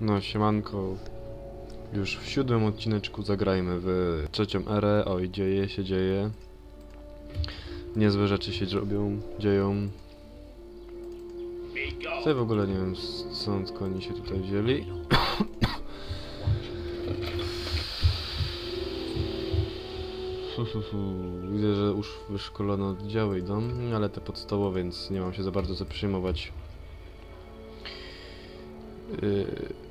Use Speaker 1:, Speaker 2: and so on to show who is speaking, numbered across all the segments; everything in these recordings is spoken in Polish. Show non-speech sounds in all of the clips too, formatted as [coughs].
Speaker 1: No, siemanko. Już w siódmym odcineczku zagrajmy w trzecią erę. Oj, dzieje się, dzieje. Niezłe rzeczy się robią, dzieją. Tutaj w ogóle nie wiem skąd oni się tutaj wzięli. [coughs] Widzę, że już wyszkolone oddziały idą, ale te podstawowe, więc nie mam się za bardzo co przejmować. Yy,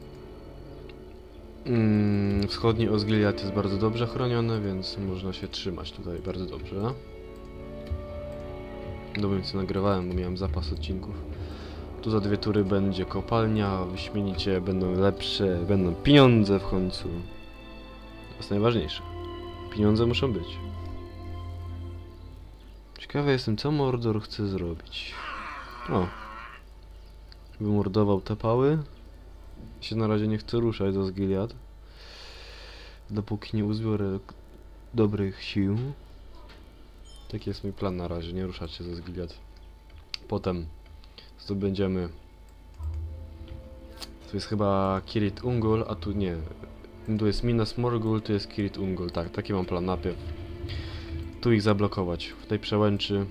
Speaker 1: mm, Wschodni Osgiliad jest bardzo dobrze chroniony, więc można się trzymać tutaj bardzo dobrze. Dobrze, co nagrywałem, bo miałem zapas odcinków. Tu za dwie tury będzie kopalnia, wyśmienicie, będą lepsze, będą pieniądze w końcu. To jest najważniejsze. Pieniądze muszą być. Ciekawy jestem, co Mordor chce zrobić. O. Wymordował te pały. Się na razie nie chcę ruszać do Zgiliad. Dopóki nie uzbiorę dobrych sił. Taki jest mój plan na razie, nie ruszać się ze Zgiliad. Potem zdobędziemy... Tu jest chyba Kirit Ungol, a tu nie. Tu jest Minas Morgul, tu jest Kirit Ungol. Tak, taki mam plan najpierw. Tu ich zablokować, w tej przełęczy.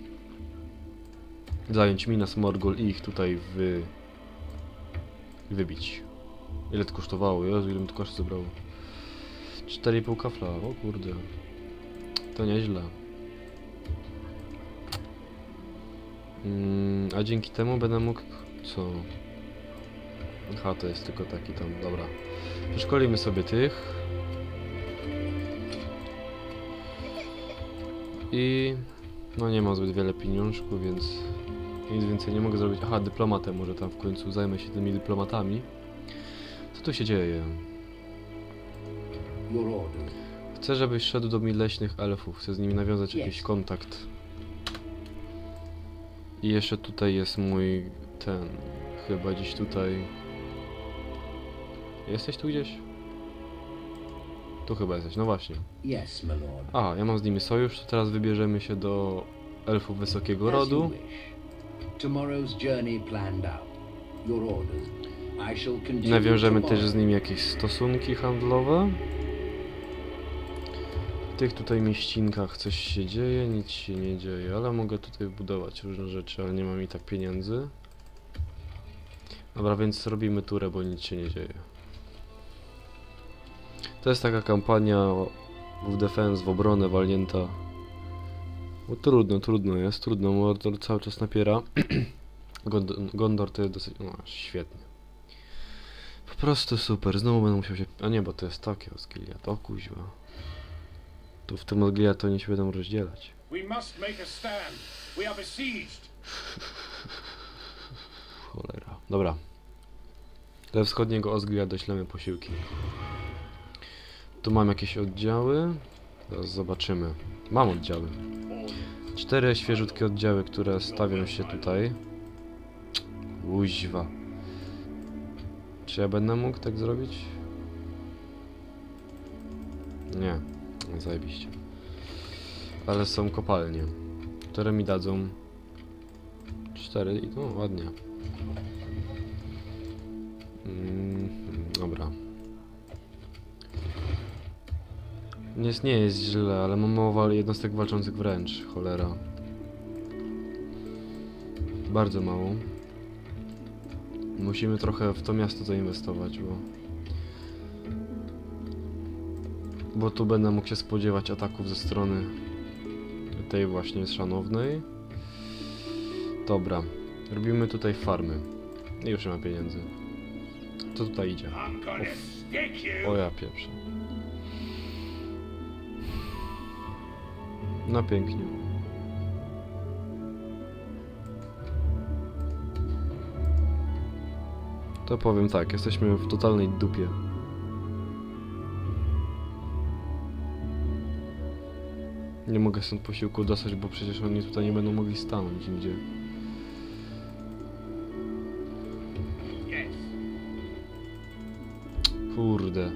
Speaker 1: Zająć Minas Morgul i ich tutaj wy... wybić. Ile to kosztowało? Jezu, ile mi to koszt zebrało? 4,5 kafla, o kurde. To nieźle. Mm, a dzięki temu będę mógł... co? Aha, to jest tylko taki tam, dobra. Przeszkolimy sobie tych. I... No nie mam zbyt wiele pieniążków, więc... Nic więcej nie mogę zrobić. Aha, dyplomatę może tam w końcu zajmę się tymi dyplomatami. Co tu się dzieje? Chcę, żebyś szedł do mi leśnych elfów. Chcę z nimi nawiązać jakiś kontakt. I jeszcze tutaj jest mój ten. Chyba gdzieś tutaj. Jesteś tu gdzieś? Tu chyba jesteś, no właśnie. A, ja mam z nimi sojusz, to teraz wybierzemy się do elfów wysokiego rodu.
Speaker 2: Tomorrow's journey planned out. Your orders.
Speaker 1: Nawiążemy też z nimi jakieś stosunki handlowe. W tych tutaj mieścinkach coś się dzieje, nic się nie dzieje, ale mogę tutaj budować różne rzeczy, ale nie mam i tak pieniędzy. Dobra, więc robimy turę, bo nic się nie dzieje. To jest taka kampania w defense, w obronę walnięta. Bo trudno, trudno jest, trudno, Mordor cały czas napiera. [clears throat] Gond- Gondor to jest dosyć... No, świetnie. Po prostu super, znowu będę musiał się... A nie, bo to jest takie Osgiliad, o kuźwa. Tu w tym Osgiliad to oni się będą rozdzielać. Cholera. Dobra. Do wschodniego Osgiliad doślemy posiłki. Tu mam jakieś oddziały. Zaraz zobaczymy. Mam oddziały. Cztery świeżutkie oddziały, które stawią się tutaj. Uźwa. Czy ja będę mógł tak zrobić? Nie. Zajebiście. Ale są kopalnie, które mi dadzą cztery i no ładnie. Mm, dobra. Nie jest, nie jest źle, ale mam mało jednostek walczących wręcz, cholera. Bardzo mało. Musimy trochę w to miasto zainwestować, bo... Bo tu będę mógł się spodziewać ataków ze strony tej właśnie szanownej. Dobra, robimy tutaj farmy. I już nie ma pieniędzy. Co tutaj idzie?
Speaker 3: You.
Speaker 1: O ja pierwszy. No pięknie. To powiem tak, jesteśmy w totalnej dupie. Nie mogę stąd posiłku dostać, bo przecież oni tutaj nie będą mogli stanąć nigdzie. Kurde.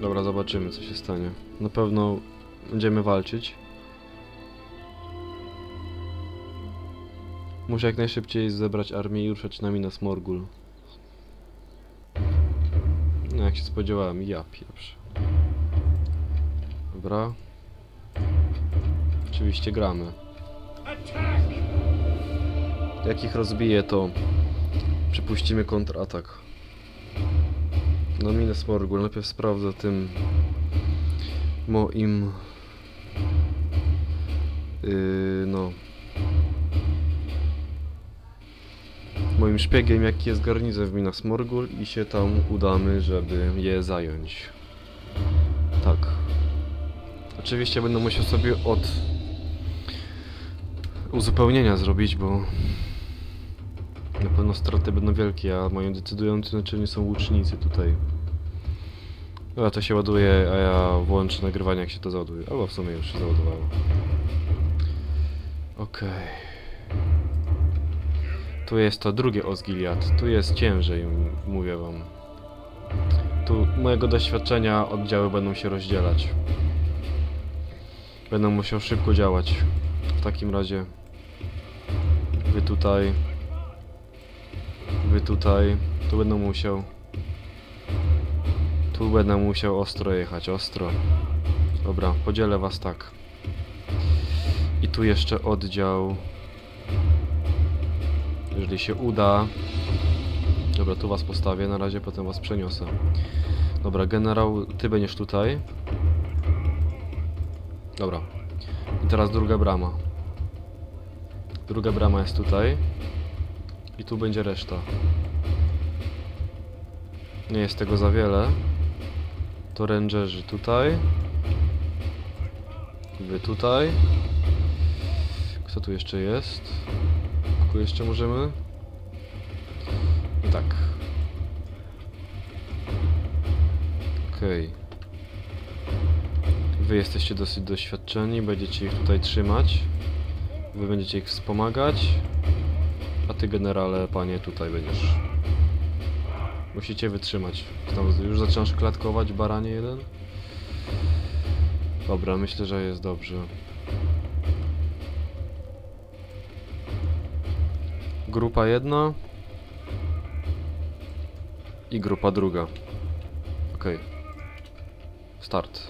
Speaker 1: Dobra, zobaczymy co się stanie. Na pewno będziemy walczyć. Muszę jak najszybciej zebrać armię i ruszać na Minas Morgul. No jak się spodziewałem, ja pierwszy. Dobra. Oczywiście gramy. Jak ich rozbiję, to przypuścimy kontratak. No Minas Morgul, najpierw sprawdzę tym moim yy, no moim szpiegiem jaki jest garnizon w Minas Morgul i się tam udamy, żeby je zająć. Tak. Oczywiście będę musiał sobie od uzupełnienia zrobić, bo na pewno straty będą wielkie, a moim decydującym znaczeniem są łucznicy tutaj. Dobra, to się ładuje, a ja włączę nagrywanie jak się to załaduje. Albo w sumie już się załadowało. Okej. Tu jest to drugie Osgiliad. Tu jest ciężej, mówię wam. Tu mojego doświadczenia oddziały będą się rozdzielać. Będę musiał szybko działać. W takim razie wy tutaj Wy tutaj Tu będę musiał Tu będę musiał ostro jechać, ostro Dobra, podzielę was tak I tu jeszcze oddział Jeżeli się uda Dobra, tu was postawię na razie, potem was przeniosę Dobra, generał, ty będziesz tutaj Dobra I teraz druga brama Druga brama jest tutaj. I tu będzie reszta. Nie jest tego za wiele. To rangerzy tutaj. Wy tutaj. Kto tu jeszcze jest? Kogo jeszcze możemy? No tak. Okej. Wy jesteście dosyć doświadczeni, będziecie ich tutaj trzymać. Wy będziecie ich wspomagać. A ty generale, panie, tutaj będziesz. Musicie wytrzymać. Już zaczynasz klatkować, baranie jeden? Dobra, myślę, że jest dobrze. Grupa jedna. I grupa druga. Okej. Start.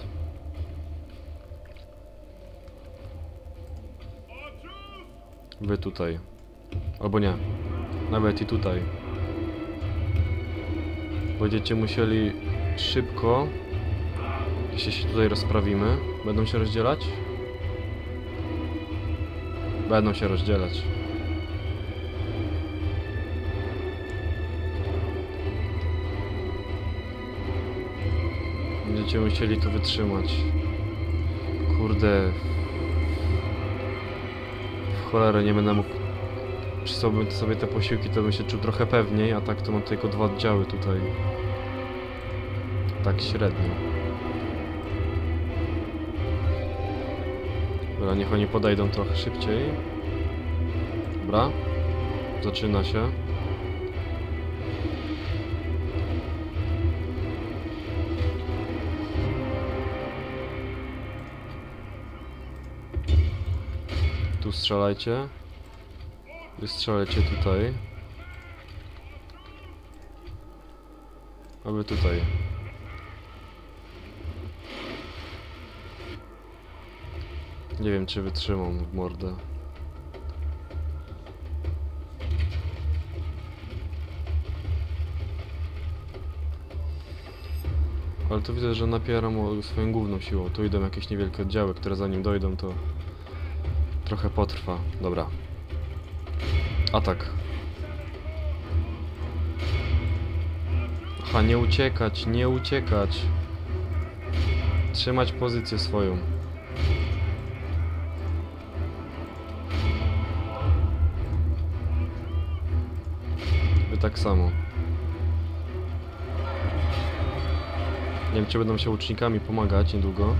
Speaker 1: Wy tutaj. Albo nie. Nawet i tutaj. Będziecie musieli szybko, jeśli się tutaj rozprawimy, będą się rozdzielać? Będą się rozdzielać. Będziecie musieli to wytrzymać. Kurde. W cholerę nie będę mógł przysłałbym sobie te posiłki, to bym się czuł trochę pewniej, a tak to mam tylko dwa oddziały tutaj. Tak średnio. Dobra, niech oni podejdą trochę szybciej. Dobra. Zaczyna się. Strzelajcie. Wystrzelecie tutaj. Aby tutaj. Nie wiem, czy wytrzymam w mordę. Ale tu widzę, że napieram swoją główną siłą. Tu idą jakieś niewielkie oddziały, które zanim dojdą, to trochę potrwa. Dobra. Atak. Aha, nie uciekać, nie uciekać. Trzymać pozycję swoją. Wy tak samo. Nie wiem, czy będą się łucznikami pomagać niedługo.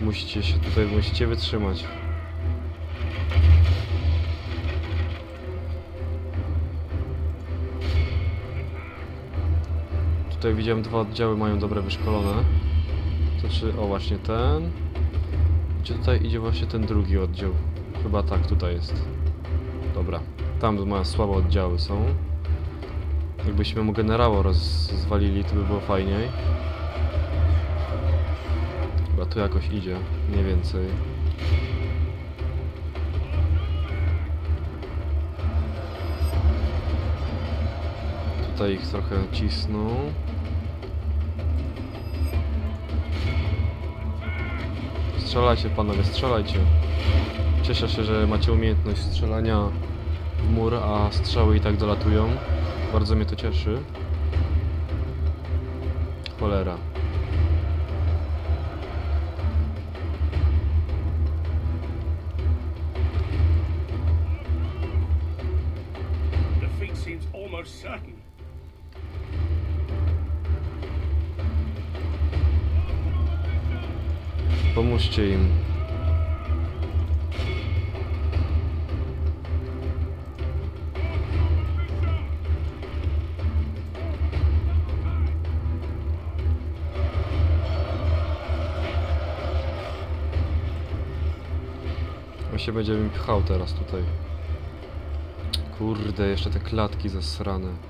Speaker 1: Musicie się tutaj, musicie wytrzymać. Tutaj widziałem dwa oddziały mają dobre wyszkolone. To czy, o właśnie ten. Gdzie tutaj idzie właśnie ten drugi oddział? Chyba tak, tutaj jest. Dobra. Tam moje słabe oddziały są. Jakbyśmy mu generała rozwalili, to by było fajniej. Chyba tu jakoś idzie, mniej więcej. Tutaj ich trochę cisną. Strzelajcie panowie, strzelajcie. Cieszę się, że macie umiejętność strzelania w mur, a strzały i tak dolatują. Bardzo mnie to cieszy. Cholera. Pomóżcie im. On się będzie mi pchał teraz tutaj. Kurde, jeszcze te klatki zasrane.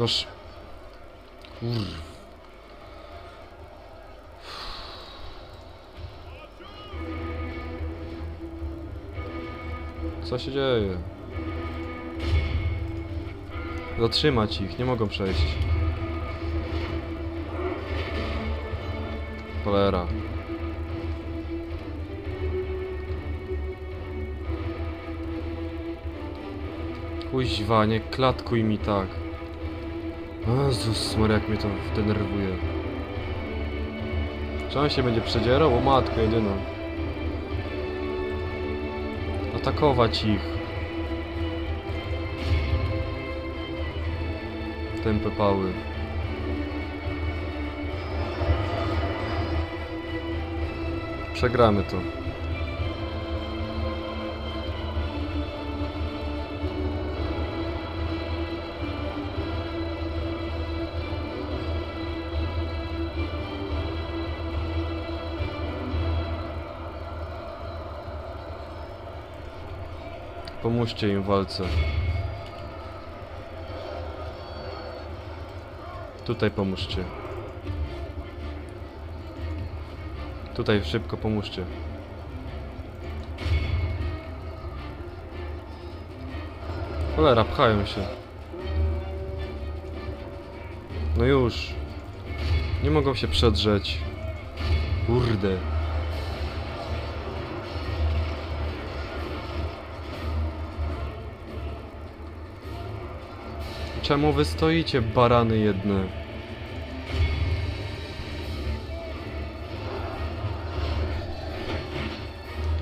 Speaker 1: Noż... Kur... Co się dzieje? Zatrzymać ich, nie mogą przejść. Cholera. Kuźwa, nie klatkuj mi tak. Jezus Maria, jak mnie to denerwuje. Czy on się będzie przedzierał? O matkę jedyną. Atakować ich. Tępe pały. Przegramy to. Pomóżcie im w walce. Tutaj pomóżcie. Tutaj szybko pomóżcie. Cholera, pchają się. No już. Nie mogą się przedrzeć. Kurde. Czemu wy stoicie, barany jedne?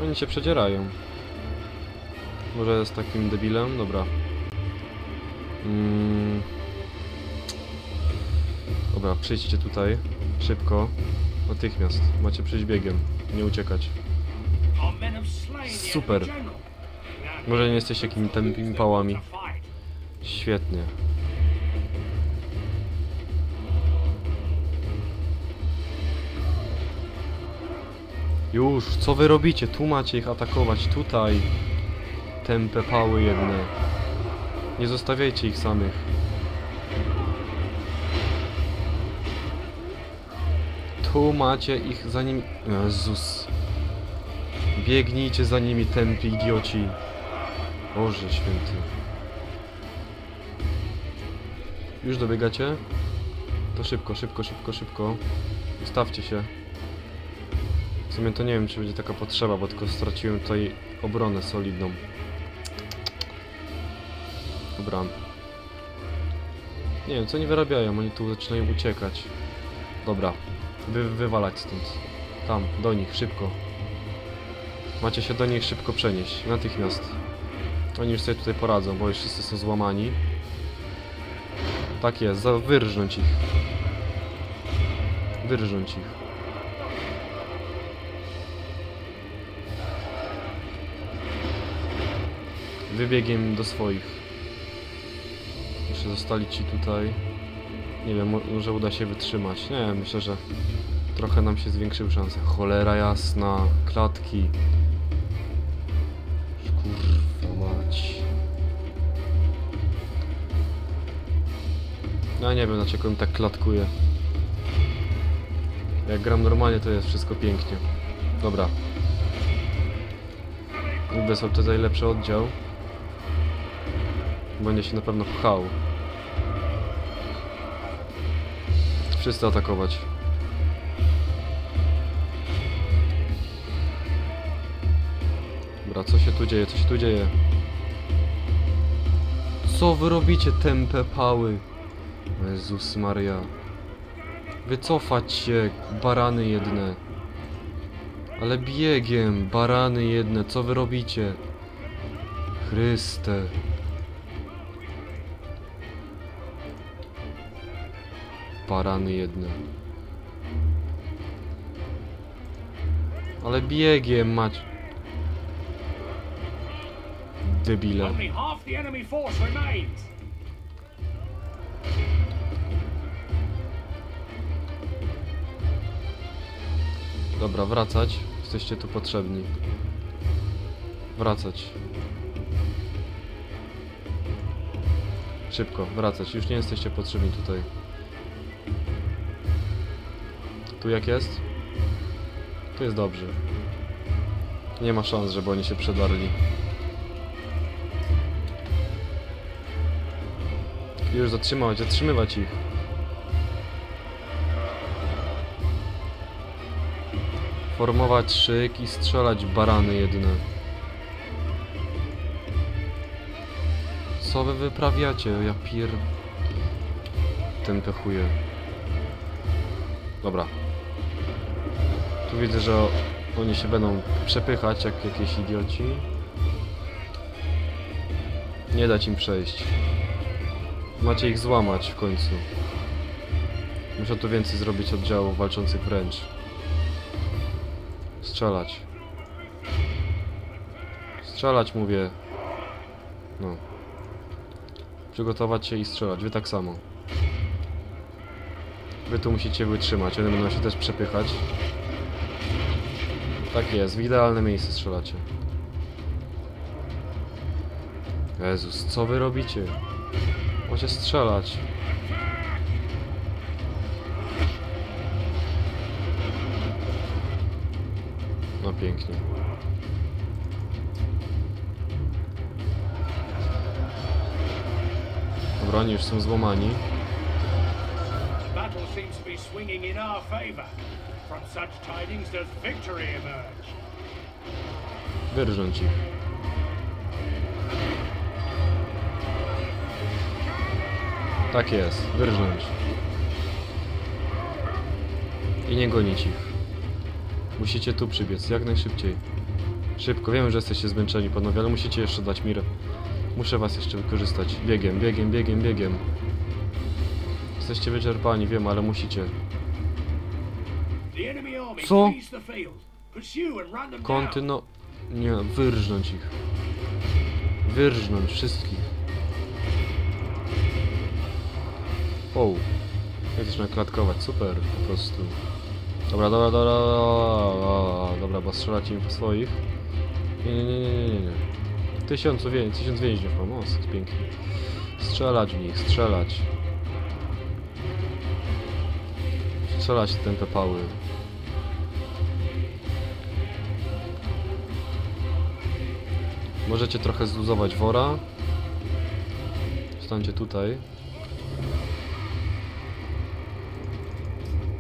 Speaker 1: Oni się przedzierają. Może jest takim debilem? Dobra. Mm. Dobra, przyjdźcie tutaj. Szybko. Natychmiast. Macie przyjść biegiem. Nie uciekać. Super. Może nie jesteście jakimi tępimi pałami. Świetnie. Już, co wy robicie? Tu macie ich atakować, tutaj. Tępe pały jedne. Nie zostawiajcie ich samych. Tu macie ich za nimi... Jezus. Biegnijcie za nimi, tępi idioci. Boże święty. Już dobiegacie? To szybko, szybko, szybko, szybko. Ustawcie się. Sumie to nie wiem, czy będzie taka potrzeba, bo tylko straciłem tutaj obronę solidną. Dobra. Nie wiem, co nie wyrabiają, oni tu zaczynają uciekać. Dobra, Wy, wywalać stąd. Tam, do nich, szybko. Macie się do nich szybko przenieść, natychmiast. Oni już sobie tutaj poradzą, bo już wszyscy są złamani. Tak jest, wyrżnąć ich. Wyrżnąć ich. Wybiegiem do swoich. Jeszcze zostali ci tutaj. Nie wiem, mo- może uda się wytrzymać. Nie myślę, że trochę nam się zwiększyły szanse. Cholera jasna, klatki. Kurwa mać. Ja nie wiem, dlaczego on tak klatkuje. Jak gram normalnie, to jest wszystko pięknie. Dobra. Niby są tutaj lepszy oddział. Będzie się na pewno pchał. Wszyscy atakować. Dobra, co się tu dzieje? Co się tu dzieje? Co wy robicie, tempe pały? Jezus Maria. Wycofać się, barany jedne. Ale biegiem, barany jedne, co wy robicie? Chryste. Barany jedne. Ale biegiem mać. Debile. Dobra, wracać. Jesteście tu potrzebni. Wracać. Szybko, wracać. Już nie jesteście potrzebni tutaj. Tu jak jest? Tu jest dobrze. Nie ma szans, żeby oni się przedarli. Już zatrzymać, zatrzymywać ich. Formować szyk i strzelać barany jedne. Co wy wyprawiacie? Ja pier... Ten pechuje. Dobra. Widzę, że oni się będą przepychać jak jakieś idioci. Nie dać im przejść. Macie ich złamać w końcu. Muszę tu więcej zrobić oddziałów walczących wręcz. Strzelać. Strzelać mówię. No. Przygotować się i strzelać. Wy tak samo. Wy tu musicie wytrzymać. One będą się też przepychać. Tak jest. W idealne miejsce strzelacie. Jezus, co wy robicie? Macie strzelać. No pięknie. Dobra, oni już są złamani.
Speaker 3: The battle seems to be swinging in our favor. From such tidings does victory emerge.
Speaker 1: Wyrżnąć ich. Tak jest, wyrżnąć. I nie gonić ich. Musicie tu przybiec, jak najszybciej. Szybko, wiemy, że jesteście zmęczeni panowie, ale musicie jeszcze dać mi... re- Muszę was jeszcze wykorzystać. Biegiem, biegiem, biegiem, biegiem. Jesteście wyczerpani, wiem, ale musicie.
Speaker 3: Down.
Speaker 1: no... Nie, wyrżnąć ich. Wyrżnąć wszystkich. O, jak zaczyna klatkować, super, po prostu. Dobra, dobra, dobra, dobra, dobra, bo strzelacie im po swoich. Nie, nie, nie, nie, nie, nie, nie. Tysiącu tysiąc więźniów mam, o, jest pięknie. Strzelać w nich, strzelać. Strzelać w te pepały. Możecie trochę zluzować wora. Stańcie tutaj.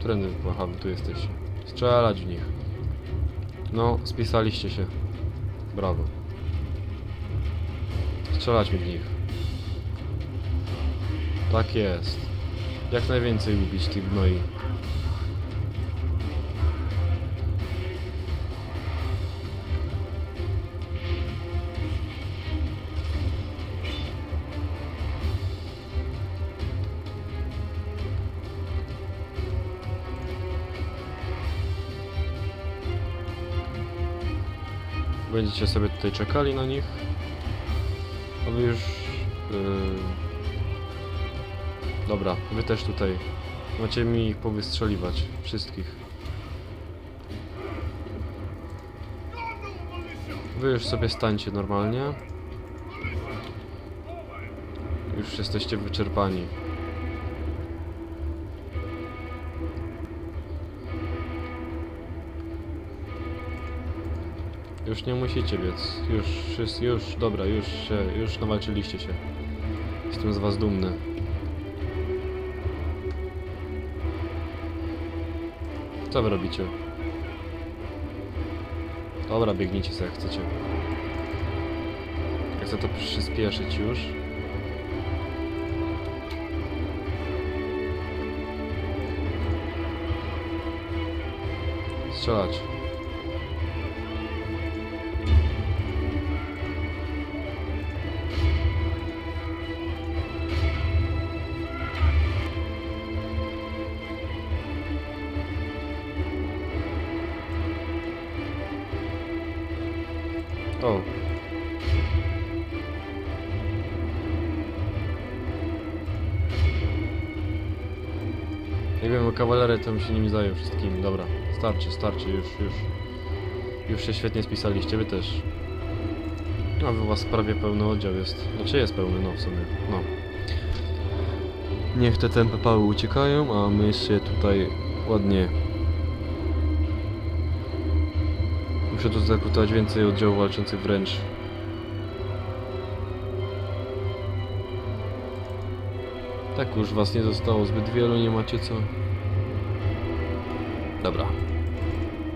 Speaker 1: Trendy, aha, wy tu jesteście. Strzelać w nich. No, spisaliście się. Brawo. Strzelać w nich. Tak jest. Jak najwięcej ubić tych gnoi. Będziecie sobie tutaj czekali na nich. Aby już... Yy, Dobra, wy też tutaj. Macie mi ich powystrzeliwać. Wszystkich. Wy już sobie stańcie normalnie. Już jesteście wyczerpani. Już nie musicie biec. Już, wszyscy, już, dobra, już się, już nawalczyliście się. Jestem z was dumny. Co wy robicie? Dobra, biegnijcie sobie jak chcecie. Ja chcę to przyspieszyć już. Strzelać. O. Nie wiem, o to bym się nimi zajął wszystkimi. Dobra, starczy, starczy, już, już. Już się świetnie spisaliście, wy też. A u was prawie pełny oddział jest. Znaczy jest pełny, no w sumie, no. Niech te tempy pały uciekają, a my się tutaj ładnie... Muszę tu zakrutować więcej oddziałów walczących wręcz. Tak już was nie zostało zbyt wielu, nie macie co. Dobra.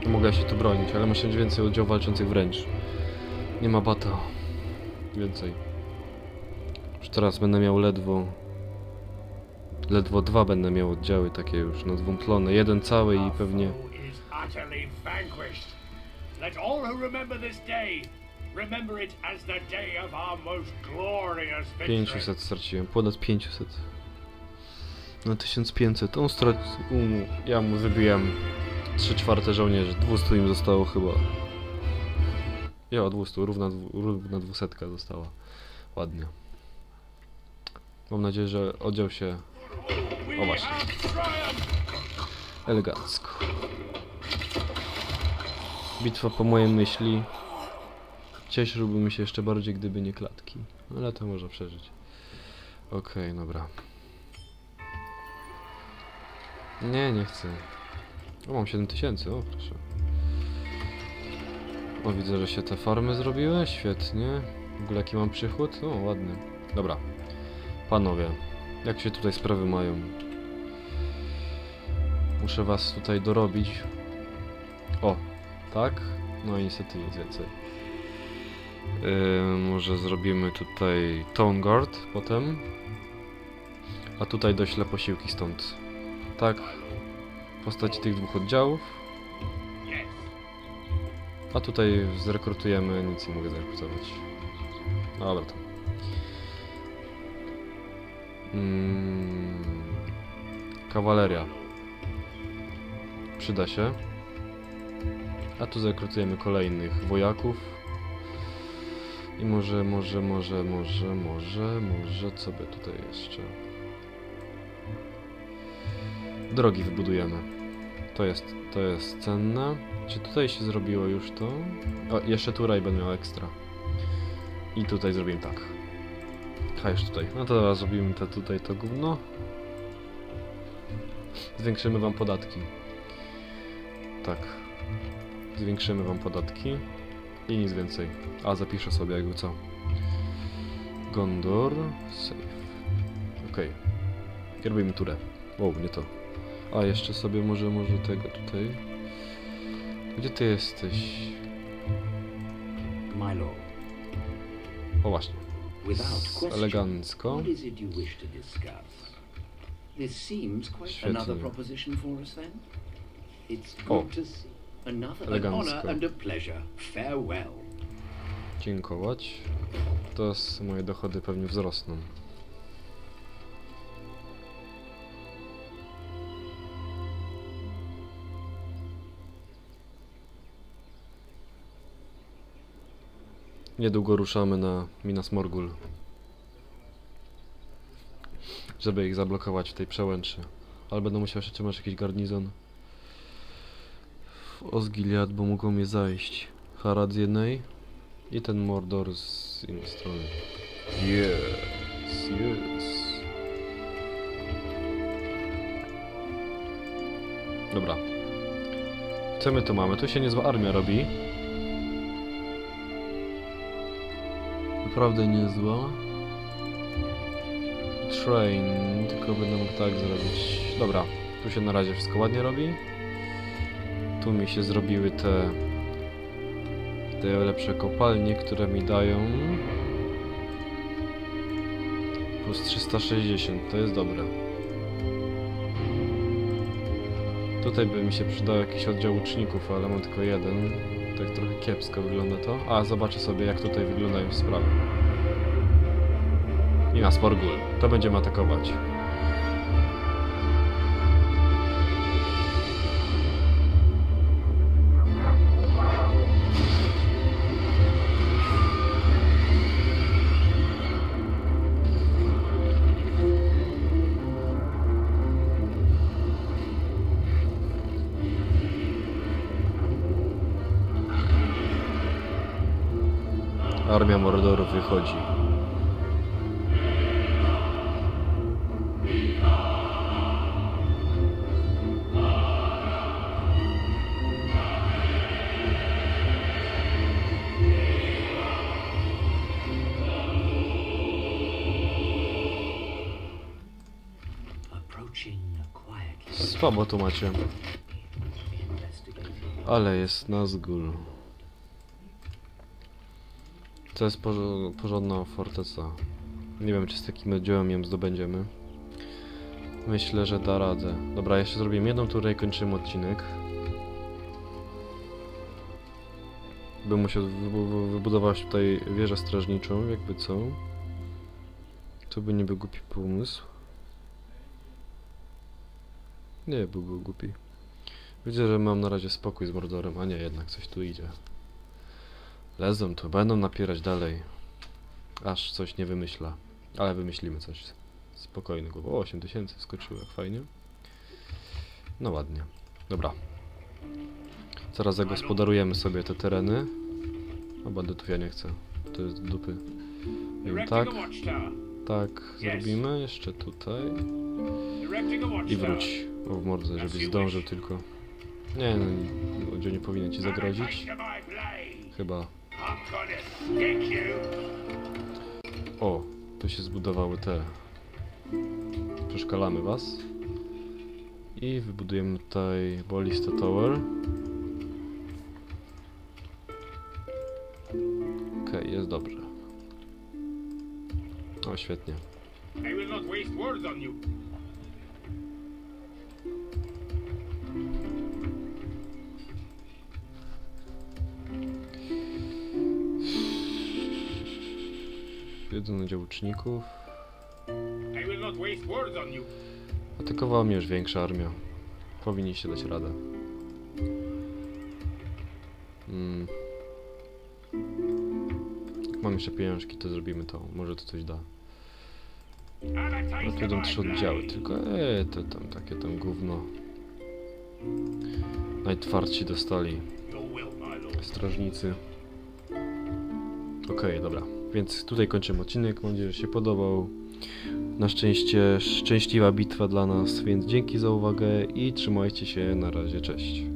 Speaker 1: Mogę się tu bronić, ale muszę mieć więcej oddziałów walczących wręcz. Nie ma bata. Więcej. Już teraz będę miał ledwo... Ledwo dwa będę miał oddziały takie już, dwumtlone. Jeden cały i pewnie...
Speaker 3: Let all who remember this day remember it as the day of our most glorious victory.
Speaker 1: 500 straciłem, ponad 500. Na 1500, on stracił... Ja mu wybiłem 3 czwarte żołnierzy, 200 im zostało chyba. Ja, 200, równa, równa 200 została. Ładnie. Mam nadzieję, że oddział się O, właśnie. elegancko. Bitwa po mojej myśli. Cieszyłbym się jeszcze bardziej, gdyby nie klatki. Ale to można przeżyć. Okej, dobra. Nie, nie chcę. O, mam 7000, o proszę. O, widzę, że się te farmy zrobiły, świetnie. W ogóle jaki mam przychód? O, ładny. Dobra. Panowie, jak się tutaj sprawy mają? Muszę was tutaj dorobić. O, tak? No i niestety nic więcej. Yy, może zrobimy tutaj Tone Guard potem. A tutaj doślę posiłki stąd. Tak. W postaci tych dwóch oddziałów. A tutaj zrekrutujemy, nic nie mogę zrekrutować. Dobra to. Mm, kawaleria. Przyda się. A tu zrekrutujemy kolejnych wojaków. I może, może, może, może, może, może, co by tutaj jeszcze? Drogi wybudujemy. To jest, to jest cenne. Czy tutaj się zrobiło już to? O, jeszcze tutaj będę miał ekstra. I tutaj zrobimy tak. A już tutaj. No to teraz zrobimy to tutaj to gówno. Zwiększymy wam podatki. Tak. Zwiększymy wam podatki. I nic więcej. A, zapiszę sobie jakby co. Gondor. Save. Okej. Okay. Robimy turę. Wow, nie to. A, jeszcze sobie może, może tego tutaj. Gdzie ty jesteś?
Speaker 2: My lord,
Speaker 1: O właśnie. Elegancko.
Speaker 2: This seems quite another proposition for us then. It's good to see.
Speaker 1: Elegancko.
Speaker 2: honor and a pleasure. Farewell.
Speaker 1: Dziękować. Teraz moje dochody pewnie wzrosną. Niedługo ruszamy na Minas Morgul. żeby ich zablokować w tej przełęczy. Ale będę musiał jeszcze trzymać jakiś garnizon w Osgiliad, bo mogą mnie zajść. Harad z jednej i ten Mordor z innej strony. Yes, yes. Dobra. Co my tu mamy? Tu się niezła armia robi. Naprawdę niezła. Train, tylko będę mógł tak zrobić. Dobra, tu się na razie wszystko ładnie robi. Tu mi się zrobiły te te lepsze kopalnie, które mi dają plus 360, to jest dobre. Tutaj by mi się przydał jakiś oddział łuczników, ale mam tylko jeden. Tak trochę kiepsko wygląda to. A, zobaczę sobie jak tutaj wyglądają sprawy. I na Sporgul. To będziemy atakować. Armia Mordorów wychodzi. Słabo tu macie. Ale jest Nazgul. To jest porządna forteca. Nie wiem, czy z takim oddziałem ją zdobędziemy. Myślę, że da radę. Dobra, jeszcze zrobimy jedną turę i kończymy odcinek. Bym musiał wybu- wy- wybudować tutaj wieżę strażniczą, jakby co. To by nie był głupi pomysł. Nie byłby głupi. Widzę, że mam na razie spokój z Mordorem, a nie, jednak coś tu idzie. Lezą tu, będą napierać dalej. Aż coś nie wymyśla. Ale wymyślimy coś spokojnego. O, 8000 skoczyło, jak fajnie. No ładnie. Dobra. Zaraz zagospodarujemy sobie te tereny. O, bandytów ja nie chcę. To jest dupy. Wiem,
Speaker 3: Erecting
Speaker 1: tak, tak zrobimy. Jeszcze tutaj. I wróć. O, w mordę, żebyś zdążył tylko. Nie, no, nie powinien ci zagrozić.
Speaker 3: To.
Speaker 1: Chyba. O, tu się zbudowały te. Przeszkalamy was. I wybudujemy tutaj Ballista Tower. Okej, jest dobrze. O, świetnie.
Speaker 3: I will not waste words on you.
Speaker 1: Łuczników.
Speaker 3: Waste words on you.
Speaker 1: Atakowała mnie już większa armia. Powinniście dać radę. Mm. Mam jeszcze pieniążki, to zrobimy to. Może to coś da. No tu
Speaker 3: my
Speaker 1: trzy oddziały, tylko eee, to tam takie tam gówno. Najtwardsi dostali
Speaker 3: lord.
Speaker 1: strażnicy. Okej, dobra. Więc tutaj kończymy odcinek. Mam nadzieję, że się podobał. Na szczęście szczęśliwa bitwa dla nas, więc dzięki za uwagę i trzymajcie się. Na razie, cześć.